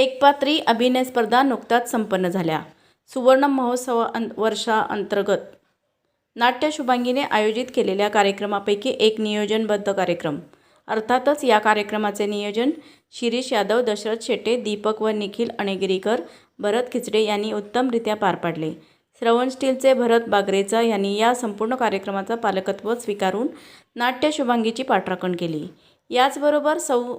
एकपात्री अभिनय स्पर्धा नुकत्याच संपन्न झाल्या. सुवर्ण महोत्सव अं वर्षाअंतर्गत नाट्य शुभांगीने आयोजित केलेल्या कार्यक्रमापैकी एक नियोजनबद्ध कार्यक्रम. अर्थातच या कार्यक्रमाचे नियोजन शिरीष यादव दशरथ शेटे दीपक व निखिल अणेगिरीकर भरत खिचडे यांनी उत्तमरित्या पार पाडले. श्रवण स्टीलचे भरत बागरेचा यांनी या संपूर्ण कार्यक्रमाचा पालकत्व स्वीकारून नाट्य शुभांगीची पाठराखण केली. याचबरोबर सौ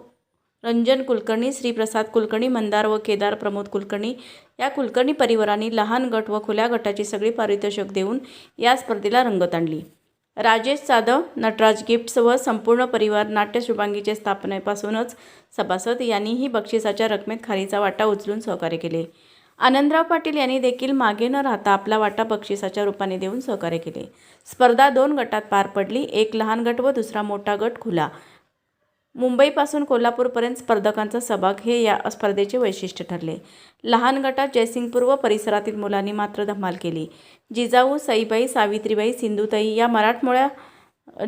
रंजन कुलकर्णी श्रीप्रसाद कुलकर्णी मंदार व केदार प्रमोद कुलकर्णी या कुलकर्णी परिवारांनी लहान गट व खुल्या गटाची सगळी पारितोषिक देऊन या स्पर्धेला रंगत आणली. राजेश जाधव नटराज गिफ्ट्स व संपूर्ण परिवार नाट्य शुभांगीचे स्थापनेपासूनच सभासद यांनीही बक्षिसाच्या रकमेत खारीचा वाटा उचलून सहकार्य केले. आनंदराव पाटील यांनी देखील मागे न राहता आपला वाटा बक्षिसाच्या रूपाने देऊन सहकार्य केले. स्पर्धा दोन गटात पार पडली एक लहान गट व दुसरा मोठा गट खुला. मुंबईपासून कोल्हापूरपर्यंत स्पर्धकांचा सहभाग हे या स्पर्धेचे वैशिष्ट्य ठरले. लहान गटात जयसिंगपूर व परिसरातील मुलांनी मात्र धमाल केली. जिजाऊ सईबाई सावित्रीबाई सिंधुताई या मराठमोळ्या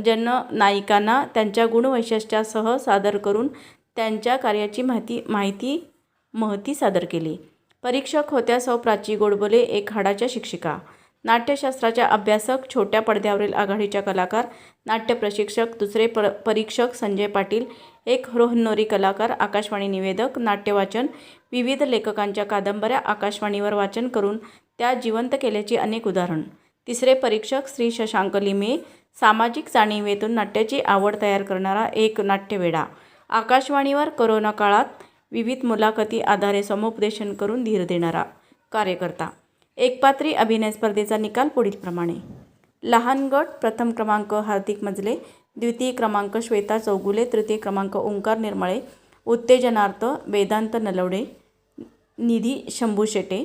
जननायिकांना त्यांच्या गुणवैशिष्ट्यासह सादर करून त्यांच्या कार्याची माहिती माहिती महती सादर केली. परीक्षक होत्या सौ प्राची गोडबोले एक हाडाच्या शिक्षिका. नाट्यशास्त्राच्या अभ्यासक छोट्या पडद्यावरील आघाडीच्या कलाकार नाट्य प्रशिक्षक दुसरे प्र परीक्षक संजय पाटील एक रोहन्नोरी कलाकार आकाशवाणी निवेदक नाट्यवाचन विविध लेखकांच्या कादंबऱ्या आकाशवाणीवर वाचन करून त्या जिवंत केल्याची अनेक उदाहरण. तिसरे परीक्षक श्री शशांक लिमे सामाजिक जाणीवेतून नाट्याची आवड तयार करणारा एक नाट्यवेडा. आकाशवाणीवर करोना काळात विविध मुलाखती आधारे समुपदेशन करून धीर देणारा कार्यकर्ता. एकपात्री अभिनय स्पर्धेचा निकाल पुढीलप्रमाणे. लहान गट प्रथम क्रमांक हार्दिक मजले द्वितीय क्रमांक श्वेता चौगुले तृतीय क्रमांक ओंकार निर्मळे उत्तेजनार्थ वेदांत नलवडे निधी शंभू शेटे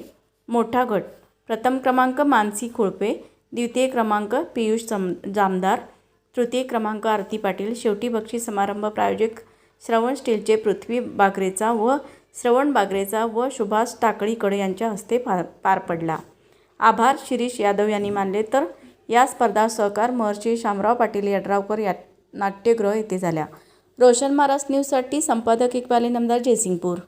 मोठा गट प्रथम क्रमांक मानसी खुळपे द्वितीय क्रमांक पियुष जम जामदार तृतीय क्रमांक आरती पाटील शेवटी बक्षीस समारंभ प्रायोजक श्रवण स्टीलचे पृथ्वी बागरेचा व श्रवण बागरेचा व सुभाष टाकळीकडे यांच्या हस्ते पार पार पडला. आभार शिरीष यादव यांनी मानले तर या स्पर्धा सहकार महर्षी शामराव पाटील यड्रावकर या नाट्यगृह येथे झाल्या. रोशन महाराज न्यूजसाठी संपादक इक्बाली नमदार जयसिंगपूर.